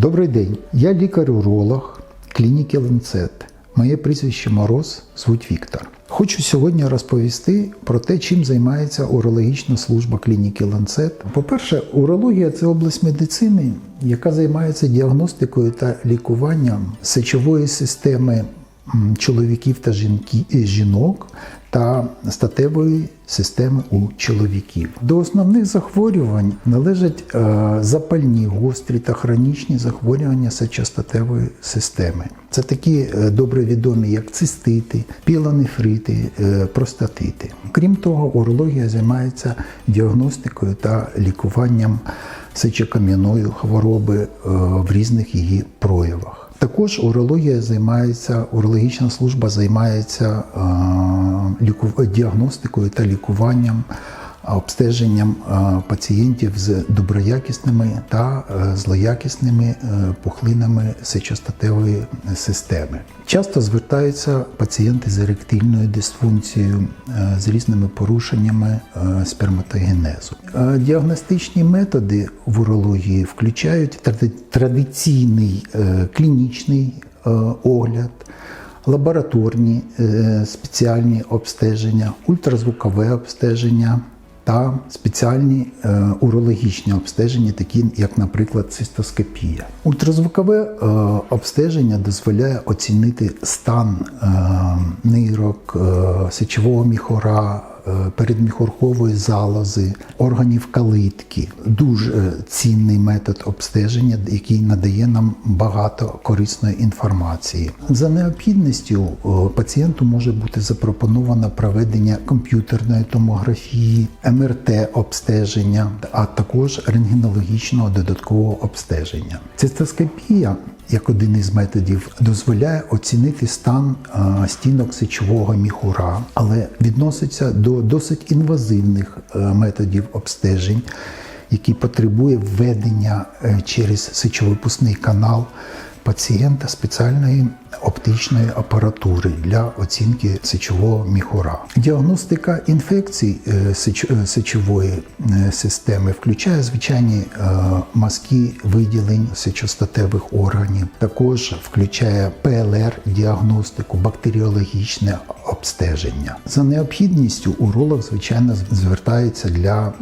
Добрий день, я лікар-уролог клініки Ланцет. Моє прізвище Мороз, звуть Віктор. Хочу сьогодні розповісти про те, чим займається урологічна служба клініки Ланцет. По-перше, урологія це область медицини, яка займається діагностикою та лікуванням сечової системи чоловіків та е, жінок та статевої системи у чоловіків. До основних захворювань належать е, запальні, гострі та хронічні захворювання сечостатевої системи. Це такі е, добре відомі, як цистити, пілонефрити, простатити. Крім того, урологія займається діагностикою та лікуванням сечокам'яної хвороби в різних її проявах. Також урологія займається, урологічна служба займається е, ліку- діагностикою та лікуванням, е, обстеженням пацієнтів з доброякісними та е, злоякісними е, пухлинами сечостатевої системи. Часто звертаються пацієнти з еректильною дисфункцією, е, з різними порушеннями сперматогенезу. Діагностичні методи в урології включають традиційний клінічний огляд, лабораторні спеціальні обстеження, ультразвукове обстеження та спеціальні е, урологічні обстеження, такі як, наприклад, цистоскопія. Ультразвукове е, обстеження дозволяє оцінити стан е, нирок, сечового міхора. Е, Передміхоркової залози, органів калитки дуже е, цінний метод обстеження, який надає нам багато корисної інформації. За необхідністю е, пацієнту може бути запропоновано проведення комп'ютерної томографії, МРТ-обстеження, а також рентгенологічного додаткового обстеження. Цистоскопія як один із методів дозволяє оцінити стан стінок сечового міхура, але відноситься до досить інвазивних е, методів обстежень, які потребує введення е, через сечовипускний канал пацієнта спеціальної оптичної апаратури для оцінки сечового міхура. Діагностика інфекцій е, е, сечової системи включає звичайні мазки виділень сечостатевих органів, також включає ПЛР-діагностику, бактеріологічне обстеження. За необхідністю уролог, звичайно, звертається для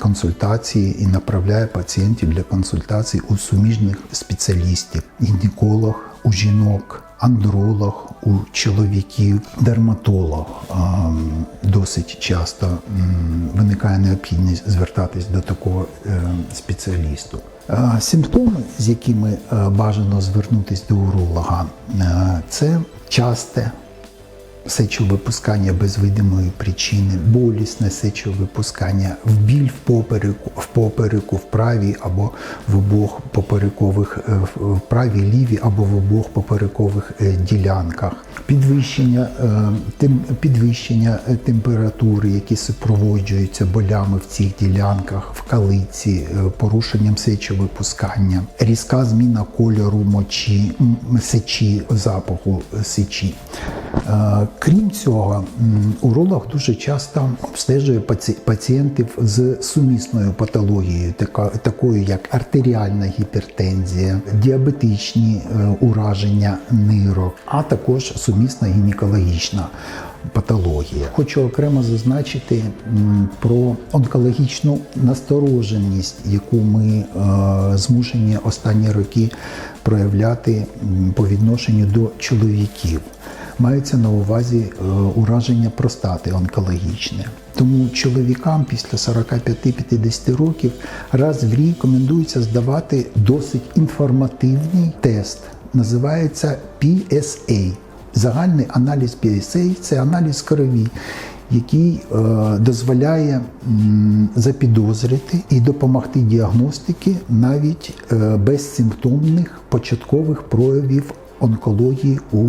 консультації і направляє пацієнтів для консультацій у суміжних спеціалістів, гінеколог у жінок. Андролог у чоловіків, дерматолог Ем, досить часто виникає необхідність звертатись до такого е, спеціалісту. Е, Симптоми, з якими е, бажано звернутися до уролога, це часте сечовипускання без видимої причини, болісне сечовипускання, в біль в попереку, в попереку, в правій або в обох поперекових, е, в правій, лівій або в обох поперекових е, ділянках, підвищення, е, тем- підвищення температури, які супроводжуються болями в цих ділянках, в калиці, порушенням сечовипускання, різка зміна кольору мочі, сечі, запаху сечі. Е, Крім цього, уролог дуже часто обстежує паці- пацієнтів з сумісною патологією, такою як артеріальна гіпертензія, діабетичні е, ураження нирок, а також сумісна гінекологічна патологія. Хочу окремо зазначити про онкологічну настороженість, яку ми е, змушені останні роки проявляти по відношенню до чоловіків. Мається на увазі е, ураження простати онкологічне. Тому чоловікам після 45-50 років раз в рік рекомендується здавати досить інформативний тест. Називається PSA. Загальний аналіз PSA – це аналіз крові, який е, дозволяє м, запідозрити і допомогти діагностики навіть е, безсимптомних початкових проявів онкології у,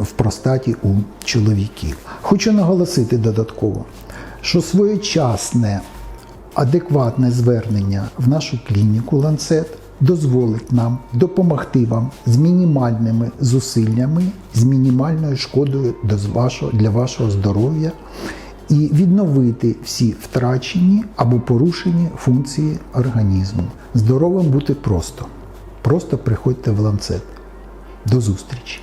в простаті у чоловіків. Хочу наголосити додатково, що своєчасне адекватне звернення в нашу клініку ланцет дозволить нам допомогти вам з мінімальними зусиллями, з мінімальною шкодою для вашого здоров'я і відновити всі втрачені або порушені функції організму. Здоровим бути просто. Просто приходьте в ланцет. До зустрічі!